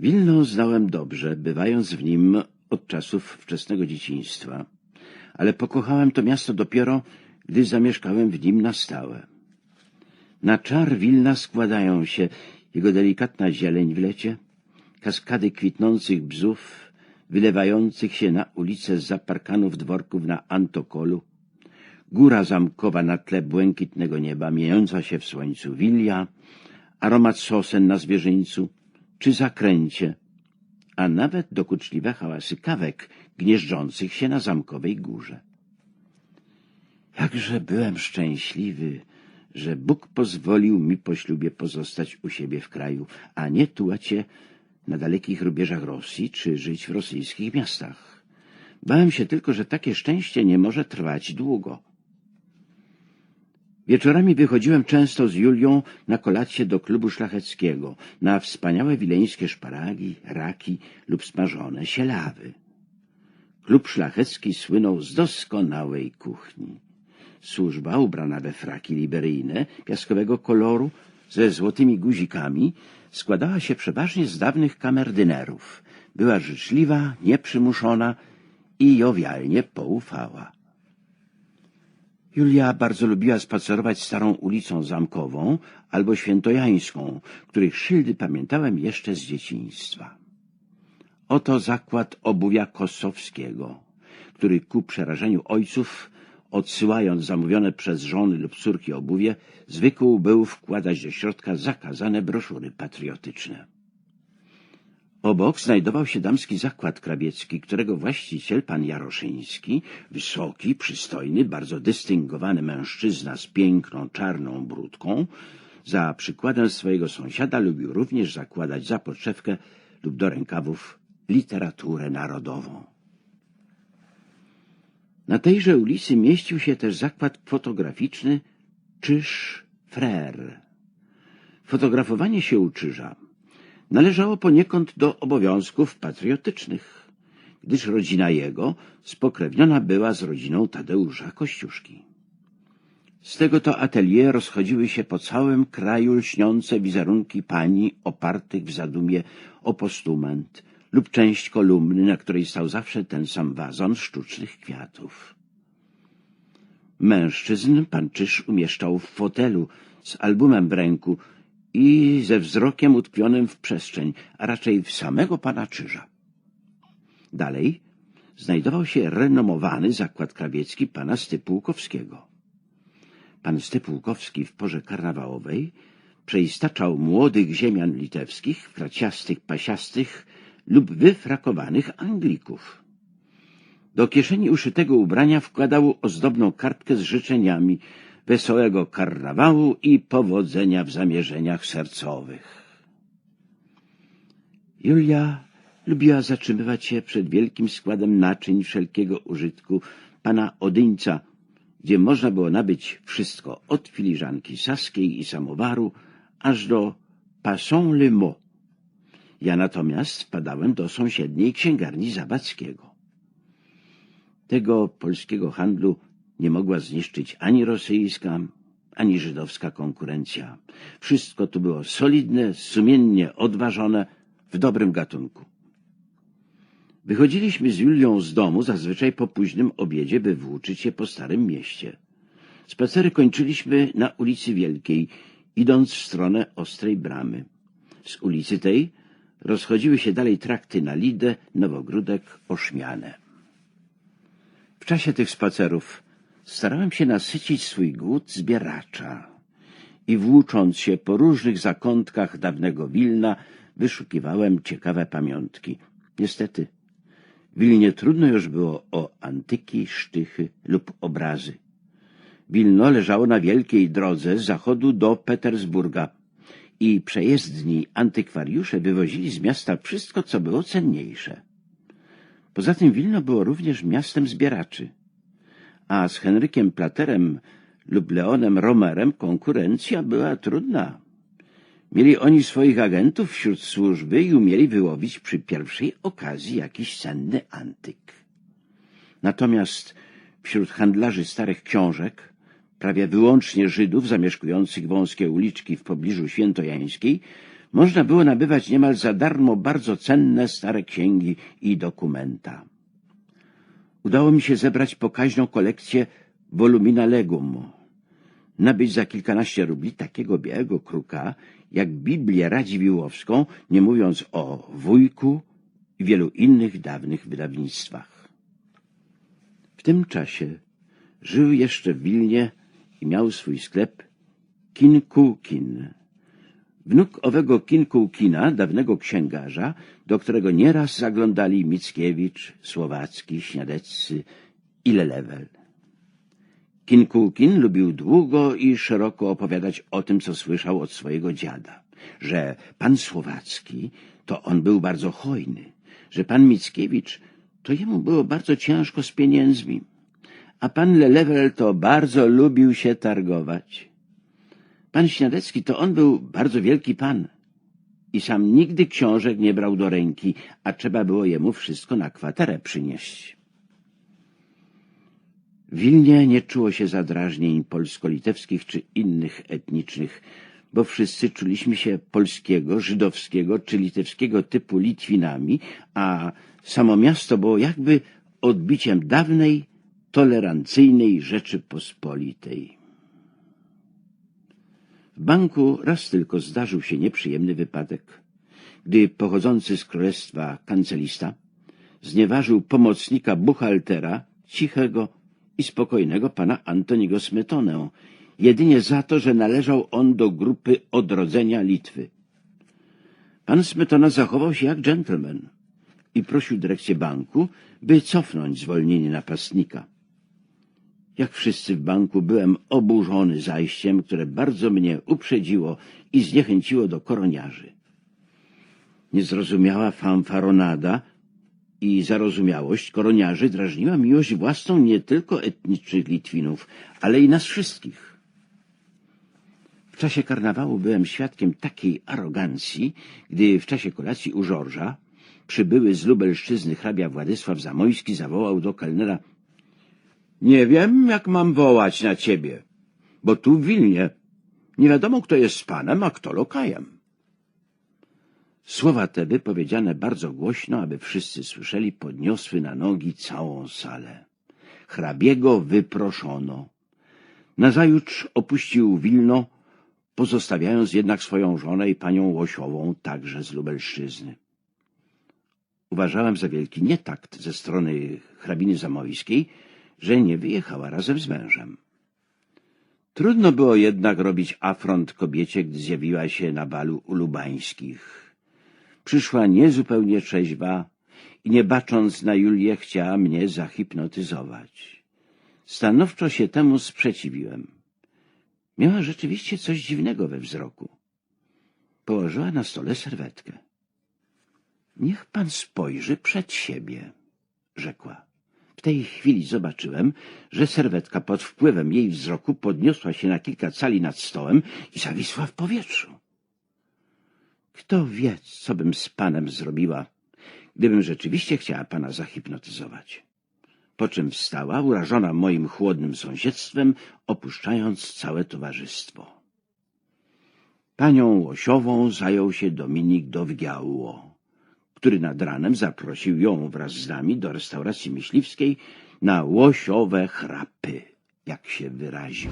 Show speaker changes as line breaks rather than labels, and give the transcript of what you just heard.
Wilno znałem dobrze, bywając w nim od czasów wczesnego dzieciństwa, ale pokochałem to miasto dopiero, gdy zamieszkałem w nim na stałe. Na czar Wilna składają się jego delikatna zieleń w lecie, kaskady kwitnących bzów, wylewających się na ulice z zaparkanów dworków na Antokolu, góra zamkowa na tle błękitnego nieba, mijająca się w słońcu wilia, aromat sosen na zwierzyńcu, czy zakręcie, a nawet dokuczliwe hałasy kawek gnieżdżących się na zamkowej górze. Jakże byłem szczęśliwy, że Bóg pozwolił mi po ślubie pozostać u siebie w kraju, a nie tułać się na dalekich rubieżach Rosji czy żyć w rosyjskich miastach. Bałem się tylko, że takie szczęście nie może trwać długo. Wieczorami wychodziłem często z Julią na kolację do klubu szlacheckiego, na wspaniałe wileńskie szparagi, raki lub smażone sielawy. Klub szlachecki słynął z doskonałej kuchni. Służba ubrana we fraki liberyjne, piaskowego koloru, ze złotymi guzikami, składała się przeważnie z dawnych kamerdynerów. Była życzliwa, nieprzymuszona i jowialnie poufała. Julia bardzo lubiła spacerować starą ulicą Zamkową albo Świętojańską, których szyldy pamiętałem jeszcze z dzieciństwa. Oto zakład obuwia Kosowskiego, który ku przerażeniu ojców, odsyłając zamówione przez żony lub córki obuwie, zwykł był wkładać do środka zakazane broszury patriotyczne. Obok znajdował się damski zakład krawiecki, którego właściciel, pan Jaroszyński, wysoki, przystojny, bardzo dystyngowany mężczyzna z piękną, czarną brudką, za przykładem swojego sąsiada lubił również zakładać za podszewkę lub do rękawów literaturę narodową. Na tejże ulicy mieścił się też zakład fotograficzny Czyż Frère. Fotografowanie się u Czyża należało poniekąd do obowiązków patriotycznych, gdyż rodzina jego spokrewniona była z rodziną Tadeusza Kościuszki. Z tego to atelier rozchodziły się po całym kraju lśniące wizerunki pani opartych w zadumie o postument lub część kolumny, na której stał zawsze ten sam wazon sztucznych kwiatów. Mężczyzn pan Czyż umieszczał w fotelu z albumem w ręku i ze wzrokiem utkwionym w przestrzeń, a raczej w samego pana Czyża. Dalej znajdował się renomowany zakład krawiecki pana Stypułkowskiego. Pan Stypułkowski w porze karnawałowej przeistaczał młodych ziemian litewskich kraciastych, pasiastych lub wyfrakowanych Anglików. Do kieszeni uszytego ubrania wkładał ozdobną kartkę z życzeniami wesołego karnawału i powodzenia w zamierzeniach sercowych. Julia lubiła zatrzymywać się przed wielkim składem naczyń wszelkiego użytku pana Odyńca, gdzie można było nabyć wszystko od filiżanki saskiej i samowaru, aż do Passon le mot. Ja natomiast wpadałem do sąsiedniej księgarni Zabackiego. Tego polskiego handlu nie mogła zniszczyć ani rosyjska, ani żydowska konkurencja. Wszystko tu było solidne, sumiennie odważone, w dobrym gatunku. Wychodziliśmy z Julią z domu zazwyczaj po późnym obiedzie, by włóczyć się po starym mieście. Spacery kończyliśmy na ulicy Wielkiej, idąc w stronę Ostrej Bramy. Z ulicy tej rozchodziły się dalej trakty na Lidę, Nowogródek, Oszmianę. W czasie tych spacerów starałem się nasycić swój głód zbieracza i włócząc się po różnych zakątkach dawnego Wilna, wyszukiwałem ciekawe pamiątki. Niestety, Wilnie trudno już było o antyki, sztychy lub obrazy. Wilno leżało na wielkiej drodze z zachodu do Petersburga i przejezdni antykwariusze wywozili z miasta wszystko, co było cenniejsze. Poza tym Wilno było również miastem zbieraczy, a z Henrykiem Platerem lub Leonem Romerem konkurencja była trudna. Mieli oni swoich agentów wśród służby i umieli wyłowić przy pierwszej okazji jakiś cenny antyk. Natomiast wśród handlarzy starych książek, prawie wyłącznie Żydów zamieszkujących wąskie uliczki w pobliżu Świętojańskiej, można było nabywać niemal za darmo bardzo cenne stare księgi i dokumenta. Udało mi się zebrać pokaźną kolekcję volumina legum. Nabyć za kilkanaście rubli takiego białego kruka, jak Biblię Radziwiłłowską, nie mówiąc o wujku i wielu innych dawnych wydawnictwach. W tym czasie żył jeszcze w Wilnie i miał swój sklep Kin Kułkin. Wnuk owego Kin Kułkina, dawnego księgarza, do którego nieraz zaglądali Mickiewicz, Słowacki, Śniadeccy i Lelewel. Kin Kułkin lubił długo i szeroko opowiadać o tym, co słyszał od swojego dziada, że pan Słowacki to on był bardzo hojny, że pan Mickiewicz to jemu było bardzo ciężko z pieniędzmi, a pan Lelewel to bardzo lubił się targować. Pan Śniadecki to on był bardzo wielki pan i sam nigdy książek nie brał do ręki, a trzeba było jemu wszystko na kwaterę przynieść. Wilnie nie czuło się zadrażnień polsko-litewskich czy innych etnicznych, bo wszyscy czuliśmy się polskiego, żydowskiego czy litewskiego typu Litwinami, a samo miasto było jakby odbiciem dawnej, tolerancyjnej Rzeczypospolitej. W banku raz tylko zdarzył się nieprzyjemny wypadek, gdy pochodzący z królestwa kancelista znieważył pomocnika buchaltera, cichego i spokojnego pana Antoniego Smetonę, jedynie za to, że należał on do grupy odrodzenia Litwy. Pan Smetona zachował się jak dżentelmen i prosił dyrekcję banku, by cofnąć zwolnienie napastnika. Jak wszyscy w banku byłem oburzony zajściem, które bardzo mnie uprzedziło i zniechęciło do koroniarzy. Niezrozumiała fanfaronada i zarozumiałość koroniarzy drażniła miłość własną nie tylko etnicznych Litwinów, ale i nas wszystkich. W czasie karnawału byłem świadkiem takiej arogancji, gdy w czasie kolacji u Żorża przybyły z Lubelszczyzny hrabia Władysław Zamojski zawołał do kelnera Nie wiem, jak mam wołać na ciebie, bo tu w Wilnie nie wiadomo, kto jest panem, a kto lokajem. Słowa te wypowiedziane bardzo głośno, aby wszyscy słyszeli, podniosły na nogi całą salę. Hrabiego wyproszono. Nazajutrz opuścił Wilno, pozostawiając jednak swoją żonę i panią Łosiową, także z Lubelszczyzny. Uważałem za wielki nietakt ze strony hrabiny Zamojskiej, że nie wyjechała razem z mężem. Trudno było jednak robić afront kobiecie, gdy zjawiła się na balu u Lubańskich. Przyszła niezupełnie trzeźwa i nie bacząc na Julię chciała mnie zahipnotyzować. Stanowczo się temu sprzeciwiłem. Miała rzeczywiście coś dziwnego we wzroku. Położyła na stole serwetkę. Niech pan spojrzy przed siebie, rzekła. W tej chwili zobaczyłem, że serwetka pod wpływem jej wzroku podniosła się na kilka cali nad stołem i zawisła w powietrzu. Kto wie, co bym z panem zrobiła, gdybym rzeczywiście chciała pana zahipnotyzować. Po czym wstała, urażona moim chłodnym sąsiedztwem, opuszczając całe towarzystwo. Panią Łosiową zajął się Dominik Dowgiało, który nad ranem zaprosił ją wraz z nami do restauracji myśliwskiej na łosiowe chrapy, jak się wyraził.